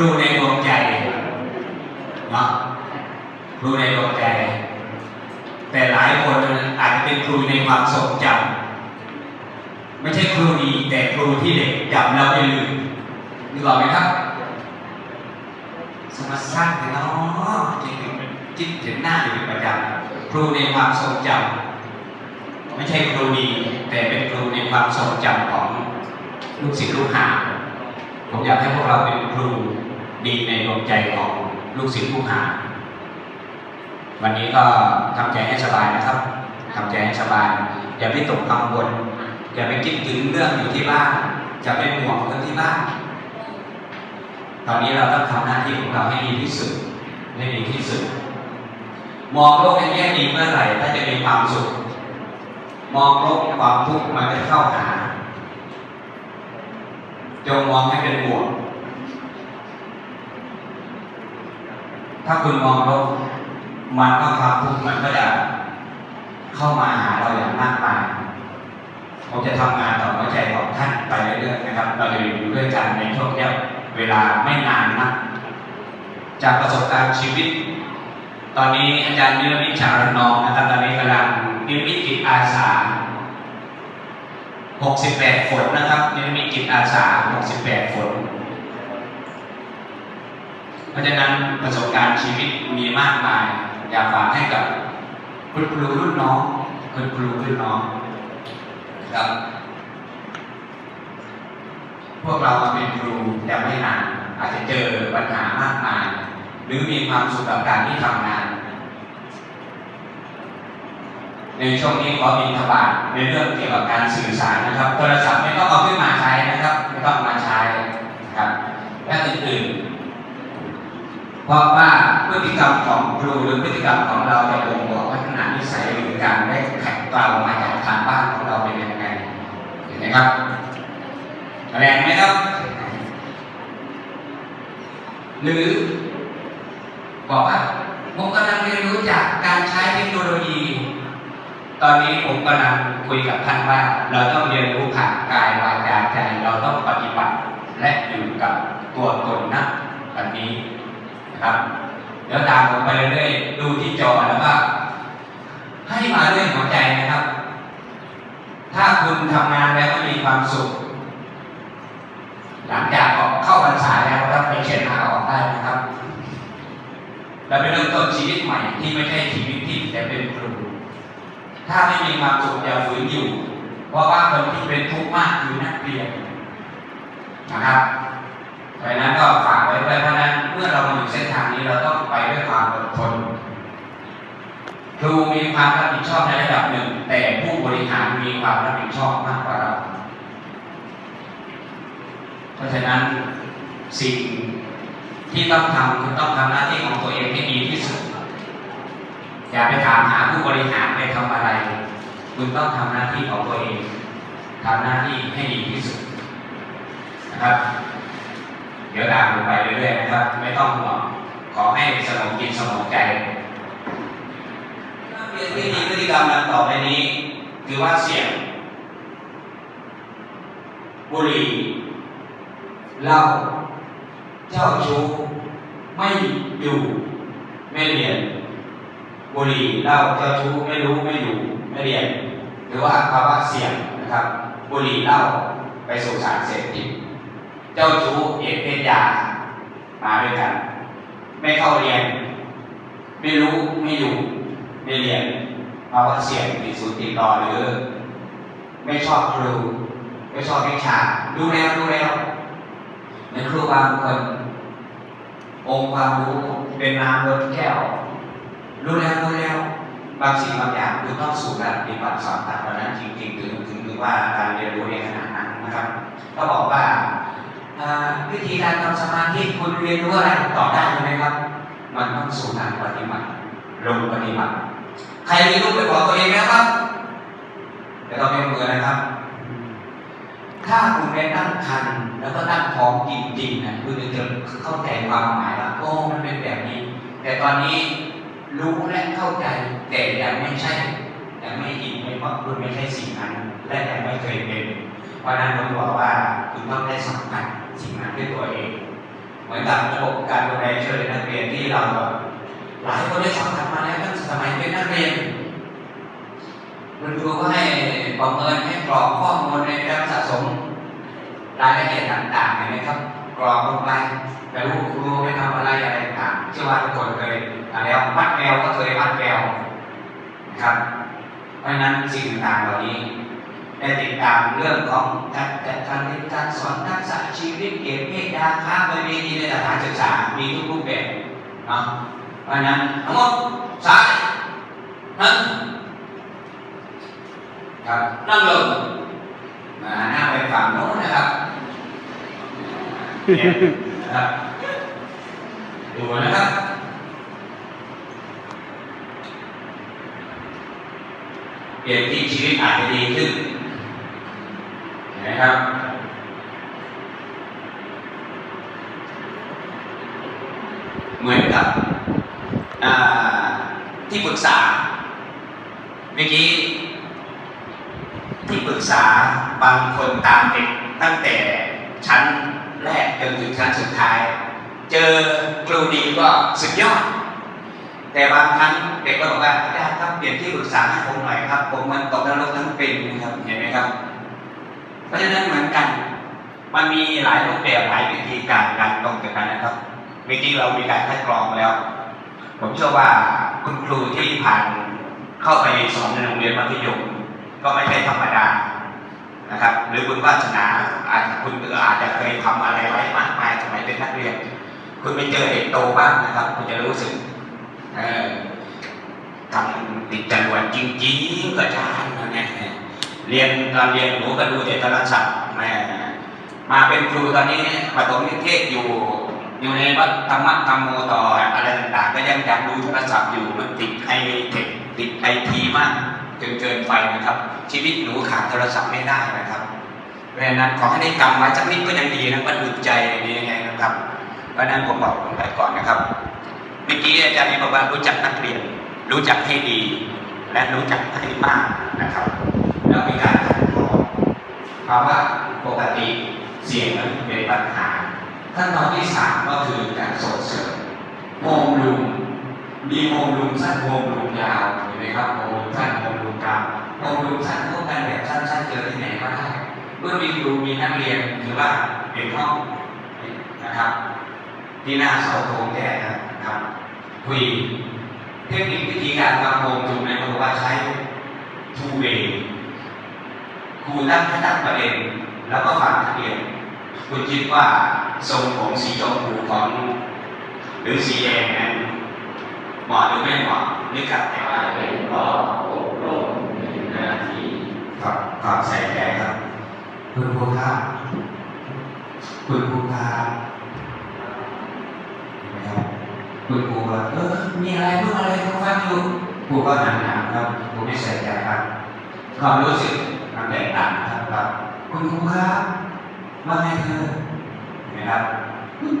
รูในดวงใจเนาะครูในดวงใจ แต่หลายคนอาจจะเป็นครูในความทรงจำไม่ใช่ครูดีแต่ครูที่เด็กจำแล้วไม่ลืมนึกออกไหมครับสมาสร้างเนาะคิงคิดถึงหน้าอยู่เป็นประจำครูในความทรงจำไม่ใช่ครูดีแต่เป็นครูในความทรงจำของลูกศิษย์ลูกหา ผมอยากให้พวกเราเป็นครูดีในดวงใจของลูกศิษย์ลูกหา วันนี้ก็ทำใจให้สบายนะครับทำใจให้สบาย อย่าไปตกกังวลอย่าไปคิดถึงเรื่องอยู่ที่บ้านจะไปห่วงคนที่บ้านตอนนี้เราต้องทำหน้าที่ของเราให้ดีที่สุดให้ดีที่สุด มองโลกในแง่ดีเมื่อไหร่ถ้าจะมีความสุข มองโลกความทุกข์มันจะเข้าหา จงมองให้เป็นบวก ถ้าคุณมองลกมันก็ความทุกข์มันก็จะเข้ามาหาเราอย่างมากมายผมจะทำงานต่อหัวใจของท่านไปเรื่อยๆนะครับ เราจะอยู่ด้วยกันในช่วงเนี้ยเวลาไม่นานนะจากประสบการณ์ชีวิต ตอนนี้อาจารย์นิรมิชารนองนะครับตอนนี้กำลังนิรมิตจิตอาสา 68ฝนนะครับนิรมิตจิตอาสา 68ฝนเพราะฉะนั้นประสบการณ์ชีวิตมีมากมาย อยากฝากให้กับคุณครูรุ่นน้องคุณครูรุ่นน้องครับพวกเรามาเป็นครูยังไม่นานอาจจะเจอปัญหามากมาย หรือมีความสุขกับการที่ทำงาน ในช่วงนี้ขอบินทบาทในเรื่องเกี่ยวกับการสื่อสารนะครับโทรศัพท์ไม่ต้องเอาขึ้นมาใช้นะครับ ไม่ต้องมาใช้นะครับและอื่นๆเพราะว่าพฤติกรรมของครูหรือพฤติกรรมของเราจะบ่งบอกพัฒนานิสัยหรือการได้แข็งเกลามาจากทางบ้านของเราเป็นยังไงเห็นไหมครับแรงไหมครับ หรือบอกว่าผมกำลังเรียนรู้จากการใช้เทคโนโลยี ตอนนี้ผมกำลังคุยกับท่านว่าเราต้องเรียนรู้ผ่านกายวาจาใจ เราต้องปฏิบัติและอยู่กับตัวตนนะแบบนี้นะครับเดี๋ยวตามผมไปเรื่อยๆดูที่จอแล้วก็ให้มาด้วยหัวใจนะครับ ถ้าคุณทำงานแล้วมีความสุข หลังจากออกเข้าพรรษาแล้วรับไปเช็ดหน้าออกได้นะครับเราไปเริ่มต้นชีวิตใหม่ที่ไม่ใช่ชีวิตที่แต่เป็นครู ถ้าไม่มีความสุขอย่าฝืนอยู่ เพราะว่าคนที่เป็นทุกข์มากคือนักเรียนนะครับเพราะนั้นก็ฝากไว้ด้วยเพราะนั้นเมื่อเรามาอยู่เส้นทางนี้เราต้องไปด้วยความอดทนครูมีความรับผิดชอบในระดับหนึ่ง แต่ผู้บริหารมีความรับผิดชอบมากกว่าเรา เพราะฉะนั้นสิ่งที่ต้องทำคือต้องทำหน้าที่ของตัวเองให้ดีที่สุด อย่าไปถามหาผู้บริหารไปทำอะไร คุณต้องทำหน้าที่ของตัวเองทำหน้าที่ให้ดีที่สุดนะครับ เดี๋ยวตามลงไปเรื่อยๆนะครับ ไม่ต้องห่วงขอให้สงบจิตสงใจนักเรียนที่มีพฤติกรรมดังต่อไปนี้ถือว่าเสี่ยง บุหรี่เหล้าเจ้าชู้ไม่อยู่ไม่เรียน บุหรี่เหล้าเจ้าชู้ไม่รู้ไม่อยู่ไม่เรียน หรือว่าภาวะเสี่ยงนะครับ บุหรี่เหล้าไปสู่สารเสพติดเจ้าชู้เอกเพศยามาด้วยกัน ไม่เข้าเรียน ไม่รู้ไม่อยู่ไม่เรียนภาวะเสี่ยงติดสูติดต่อหรือ ไม่ชอบครูไม่ชอบวิชาดูแล้วดูแล้วในครูบางคนองค์ความรู้เป็นน้ำล้นแก้ว รู้แล้วรู้แล้วบางสิ่งบางอย่างคุณต้องสู่การปฏิบัติสอนตัดวันนั้นจริงๆถึงถึงถึงว่าการเรียนรู้ในขนาดนั้นนะครับก็บอกว่าวิธีการทำสมาธิคุณเรียนรู้อะไรต่อได้ใช่ไหมครับ มันต้องสู่การปฏิบัติลงปฏิบัติ ใครมีรูปไปบอกตัวเองนะครับเดี๋ยวเราเป็นมือนะครับ ถ้าคุณได้ตั้งคันแล้วก็ตั้งท้องจริงๆนะคุณจะเข้าใจความหมายว่าโอ้มันเป็นแบบนี้ แต่ตอนนี้ รู้และเข้าใจ แต่ยังไม่ใช่ยังไม่อินไม่เพราะคุณไม่ใช่สิ่งนั้น และยังไม่เคยเป็นเพราะนั้นผมบอกว่าคุณต้องได้สัมผัสสิ่งนั้นด้วยตัวเอง เหมือนกับระบบการดูแลช่วยเหลือนักเรียนที่เราหลายคนได้สัมผัสมาแล้วตั้งสมัยเป็นนักเรียนคุณครูก็ให้ประเมินให้กรอกข้อมูลในการสะสมรายละเอียดต่างๆเห็นไหมครับ กรอกลงไปแต่รู้ครูไปทำอะไรอะไรต่างเชื่อว่าทุกคนเคยอะไรววัดแววก็เคยวัดแววนะครับ เพราะฉะนั้นสิ่งต่างเหล่านี้ได้ติดตามเรื่องของการจัดการเรียนการสอนทักษะชีวิตเก็บเมตดาค้าบริเวณในสถานศึกษามีทุกรูปแบบเนาะเพราะฉะนั้นทั้งหมดซ้ายนั่งครับนั่งลงมาหน้าไปฝั่งโน้นนะครับ นะครับดูนะครับเปลี่ยนที่ชีวิตอาจจะดีขึ้นนไหมครับเหมือนกับที่ปรึกษาเมื่อกี้ที่ปรึกษาบางคนตามเด็กตั้งแต่ชั้น จนถึงชั้นสุดท้าย เจอครูดีก็สุดยอด แต่บางครั้งเด็กก็บอกว่าอาจารย์ครับเปลี่ยนที่ปรึกษาให้ผมหน่อยครับ ผมมันตกนรกทั้งเป็นนะครับเห็นไหมครับ เพราะฉะนั้นเหมือนกัน มันมีหลายรูปแบบหลายวิธีการการตรงจากกันนะครับเมื่อกี้เรามีการคัดกรองแล้ว ผมเชื่อว่าคุณครูที่ผ่านเข้าไปสอนในโรงเรียนมัธยมก็ไม่ใช่ธรรมดา นะครับ หรือคุณวาสนาอาจจะคุณอาจจะเคยทำอะไรไว้มากมายสมัยเป็นนักเรียน คุณไปเจอเด็กโตบ้างนะครับ คุณจะรู้สึกเออทำติดจรวดจริงๆก็จานนะเนี่ยเรียนตอนเรียนหนูก็ดูแต่โทรศัพท์แม่มาเป็นครูตอนนี้ปฐมนิเทศอยู่อยู่ในวัดธรรมะธรรมโมต่ออะไรต่างๆ ก็ยังอยากดูโทรศัพท์อยู่มันติดไอเทคติดไอทีมาก จนเกินไปนะครับ ชีวิตหนูขาดโทรศัพท์ไม่ได้นะครับเพราะฉะนั้นขอให้ได้กำไว้สักนิดก็ยังดีนะมันดูใจดียังไงนะครับ เพราะนั้นผมบอกผมไปก่อนนะครับเมื่อกี้อาจารย์บอกว่ารู้จักนักเรียน รู้จักให้ดี และรู้จักให้มากนะครับแล้วมีการคัดกรองภาวะปกติเสียงนั้นเป็นปัญหาขั้นตอนที่สามก็คือการส่งเสริมโฮมรูมมีโฮมรูมสั้นโฮมรูมยาวเห็นไหมครับโฮมรูมสั้นโฮ มรูมกลางโฮมรูมสั้นก็การแบบสั้นๆเจอที่ไหนก็ได้เมื่อมีครูมีนักเรียนถือว่าเป็นห้องนะครับที่หน้าเสาธงแท้นะครับคุยเทคนิควิธีการทำโฮมถูกไหมเขาบอกว่าใช้ two way ครูตั้งให้ตั้งประเด็น แล้วก็ฟังนักเรียนคุณคิดว่าทรงผมสีชมพูของหรือสีแดงนั้นเหมาะหรือไม่เหมาะนี่กับแต่ว่าเป็นรอบอบรมหนึ่งนาที ครับครับใส่ใจครับ คุณครูครับคุณครูครับนะครับคุณครูว่าเออมีอะไรเพิ่งอะไรเขาฟังอยู่ครูก็หันหลังครับครูไม่ใส่ใจครับความรู้สึกมันแตกต่างครับครับคุณครูครับว่าไงเธอเห็นะครับ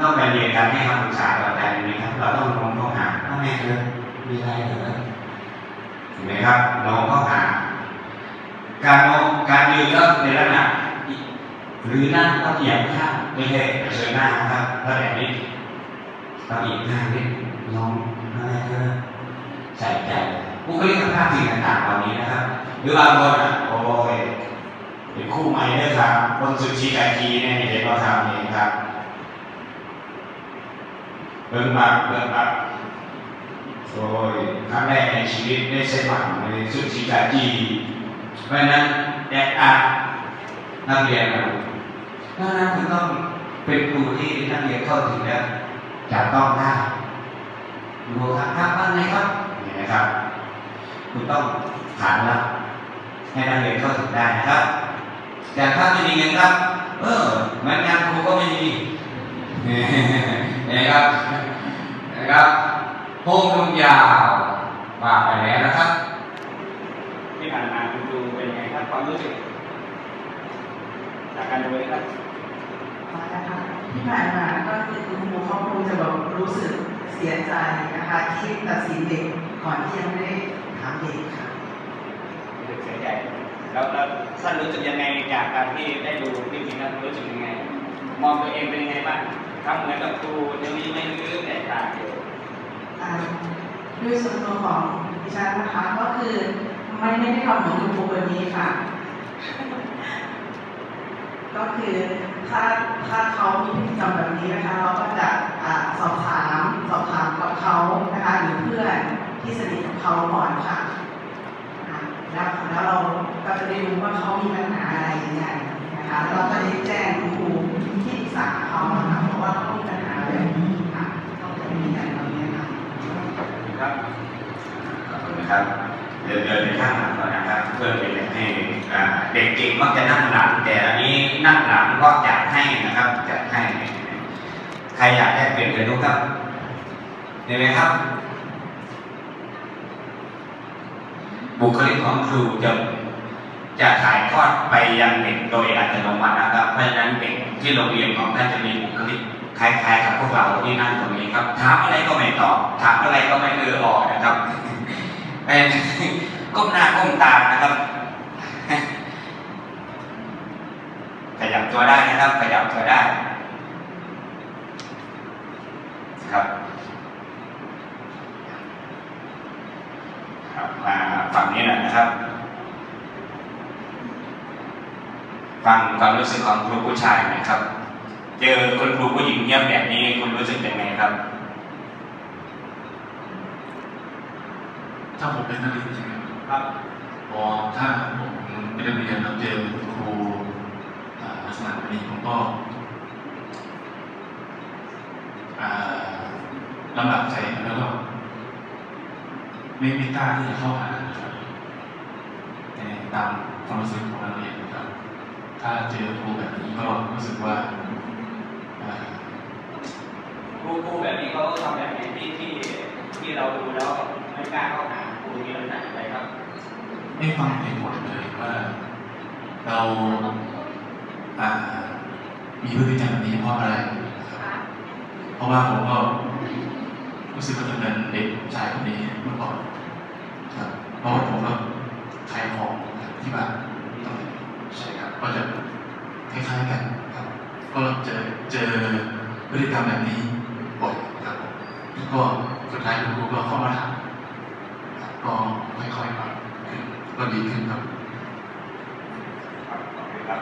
ต้องไปเรียนการให้คำปรึกษากับอาจารย์อย่างนี้ครับ เราต้องลงเข้าหาว่าไงเธอมีอะไรเหรอเห็นไหมครับลงเข้าหา การมองการยืนก็ในลักษณะหรือนั่งก็เอียงข้างไม่ใช่เผชิญหน้านะครับแล้วแบบนี้เราอีกหน้านิดน้องอะไรก็ใส่ใจบุคลิกภาพสิ่งต่างๆเหล่านี้นะครับ หรือบางคนอะโอ้ยเป็นคู่ใหม่ด้วยครับ คนสุดชีกากีเนี่ยเห็นเราทำเองครับเบิ่งบักเบิ่งบักโอ้ยครั้งแรกในชีวิตได้ใช้หวังในสุดชีกากี เพราะฉะนั้นแอดอัดนักเรียนนะเพราะนั้นคุณต้องเป็นครูที่นักเรียนเข้าถึงแล้วจับต้องได้ดูครับครับว่าไงครับนี่นะครับ คุณต้องฐานรับให้นักเรียนเข้าถึงได้นะครับ แต่ถ้าไม่มีเงินครับ เออมือนงานครูก็ไม่มีนะครับนะครับโพงลงยาวว่าไปแล้วนะครับที่ผ่านมาคุณดูเป็น รับความรู้สึกจากการดูนี่ครับที่ผ่านมาก็คือคุณครูเขาคงจะแบบรู้สึกเสียใจนะคะที่ตัดสินเด็กก่อนที่ยังไม่ได้ถามเด็กค่ะรู้สึกเสียใจแล้วแล้วท่านรู้สึกยังไงจากการที่ได้ดูคลิปนี้แล้วรู้สึกยังไง มองตัวเองเป็นยังไงบ้างทำเหมือนกับครูยังมีไม่รื้อแตกต่างอยู่อ่าด้วยส่วนตัวของดิฉันนะคะก็คือไม่ไม่ได้ทำเหมือนคุณครูคนนี้ค่ะ ก็คือถ้าถ้าเขามีพฤติกรรมแบบนี้นะคะ เราก็จะสอบถามสอบถามกับเขานะคะหรือเพื่อนที่สนิทกับเขาก่อนค่ะแล้วแล้วเราก็จะได้รู้ว่าเขามีปัญหาอะไรยังไงนะคะแล้วเราก็ได้แจ้งครูที่ปรึกษาเขานะคะเพราะว่าเขามีปัญหาแบบนี้ค่ะต้องจะมีอย่างแบบนี้ค่ะครับขอบคุณครับ เดินเดินไปข้างหลังก่อนนะครับ เพื่อเป็นให้เด็กเก่งมักจะนั่งหลัง แต่อันนี้นั่งหลังก็จัดให้นะครับจัดให้ ใครอยากได้เปลี่ยนเรียนรู้ครับเห็นไหมครับ บุคลิกของครูจะจะถ่ายทอดไปยังเด็กโดยอัตโนมัตินะครับ เพราะฉะนั้นเด็กที่โรงเรียนของท่านจะมีบุคลิกคล้ายๆกับพวกเราที่นั่งตรงนี้ครับ ถามอะไรก็ไม่ตอบ ถามอะไรก็ไม่เออออกนะครับ เป็นก้มหน้าก้มตานะครับ ขยับตัวได้นะครับ ขยับตัวได้ครับครับมาฝั่งนี้หน่อยนะครับฟังความรู้สึกของครูผู้ชายหน่อยครับ เจอคุณครูผู้หญิงเงียบแบบนี้คุณรู้สึกยังไงครับ ถ้าผมเป็นนักเรียนใช่ไหมครับครับพอถ้าผมเป็นนักเรียนแล้วเจอคุณครูอ่าลักษณะแบบนี้ผมก็อ่าลำบากใจแล้วก็ไม่ไม่กล้าที่จะเข้าหานะครับในตามความรู้สึกของนักเรียนนะครับ ถ้าเจอครูแบบนี้ก็รู้สึกว่าอ่าครูครูแบบนี้เขาทำแบบไหนที่ที่ที่เราดูแล้วไม่กล้าเข้าหาครู มีลักษณะอะไรครับไม่ฟังเหตุผลเลยว่า เราอ่ามีพฤติกรรมแบบนี้เพราะอะไรครับเพราะว่าผมก็รู้สึกว่าจะเป็นเด็กชายคนนี้เมื่อก่อนครับเพราะว่าผมก็ขายของที่บ้านตอนนี้ใช่ครับ ก็จะคล้ายๆกันครับ ก็เจอเจอพฤติกรรมแบบนี้บ่อยครับ ก็สุดท้ายคุณครูก็เข้ามาถาม ก็ค่อยๆปรับก็ดีขึ้นครับครับขอบคุณครับ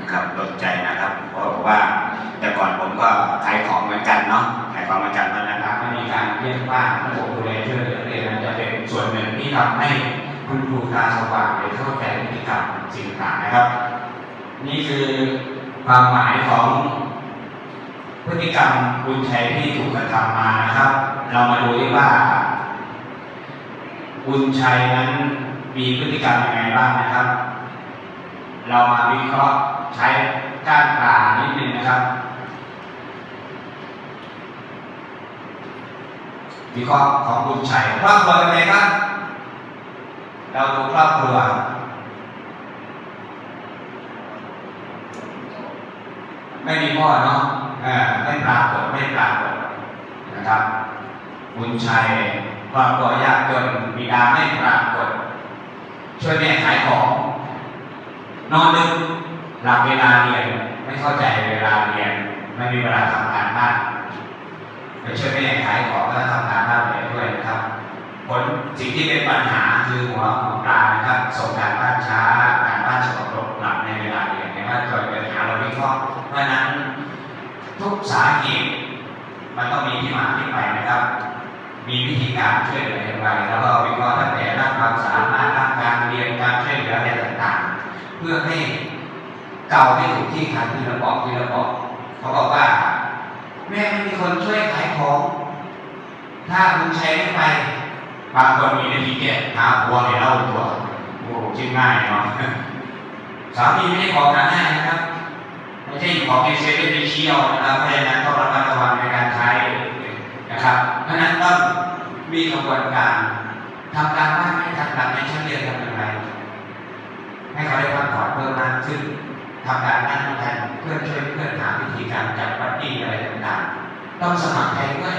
นะครับลดใจนะครับเพราะว่าแต่ก่อนผมก็ขายของเหมือนกันเนาะขายของเหมือนกันเพราะฉะนั้นนะครับไม่มีการเรียกว่าระบบดูแลช่วยเหลือเด็กนั้นจะเป็นส่วนหนึ่งที่ทำให้คุณครูตาสว่างหรือเข้าใจพฤติกรรมสิ่งต่างนะครับ นี่คือความหมายของพฤติกรรมคุณชัยที่ถูกกระทำมานะครับ เรามาดูที่ว่า คุณชัยนั้นมีพฤติกรรมยังไงบ้างนะครับ เรามาวิเคราะห์ใช้ก้านปลานิดนึงนะครับ วิเคราะห์ของคุณชัยครอบครัวเป็นไงครับเราดูครอบครัวไม่มีพ่อเนาะไม่ปรากฏไม่ปรากฏนะครับ คุณชัย ครอบครัวยากจนบิดาไม่ปรากฏช่วยแม่ขายของ นอนดึกหลับเวลาเรียนไม่เข้าใจเวลาเรียนไม่มีเวลาทำงานบ้านไปช่วยแม่ขายของแล้วทำงานบ้านไปด้วยนะครับผลสิ่งที่เป็นปัญหาคือหัวของปลานะครับส่งการบ้านช้าการบ้านสกปรกหลับในเวลาเรียนในว่าเกิดปัญหาเราวิเคราะห์เพราะนั้นทุกสาเหตุมันต้องมีที่มาที่ไปนะครับ มีวิธีการช่วยเหลืออย่างไรแล้วก็วิเคราะห์ตั้งแต่ด้านความสามารถด้านการเรียนการช่วยเหลืออะไรต่างๆ เพื่อให้เก่าให้ถูกที่คันที่เราบอกที่เราบอกเขาบอกว่า แม่ไม่มีคนช่วยขายของถ้าคุณใช้ไม่ไปบางคนมีวิธีแก้หาหัวให้เล่าตัวโอ้ชื่อง่ายเนาะสามีไม่ได้ของหาง่ายนะครับไม่ใช่ของในเซเว่นไปเชี่ยวนะครับเพราะฉะนั้นต้องระมัดระวังในการใช้ นะครับเพราะนั้นต้องมีกระบวนการทำการบ้านให้ทันหลังในชั้นเรียนทำอย่างไร ให้เขาได้พักผ่อนเพิ่มมากขึ้นทำการนั่งแทนเพื่อช่วยเพื่อนหาวิธีการจัดปาร์ตี้อะไรต่างๆ ต้องสมัครใจด้วย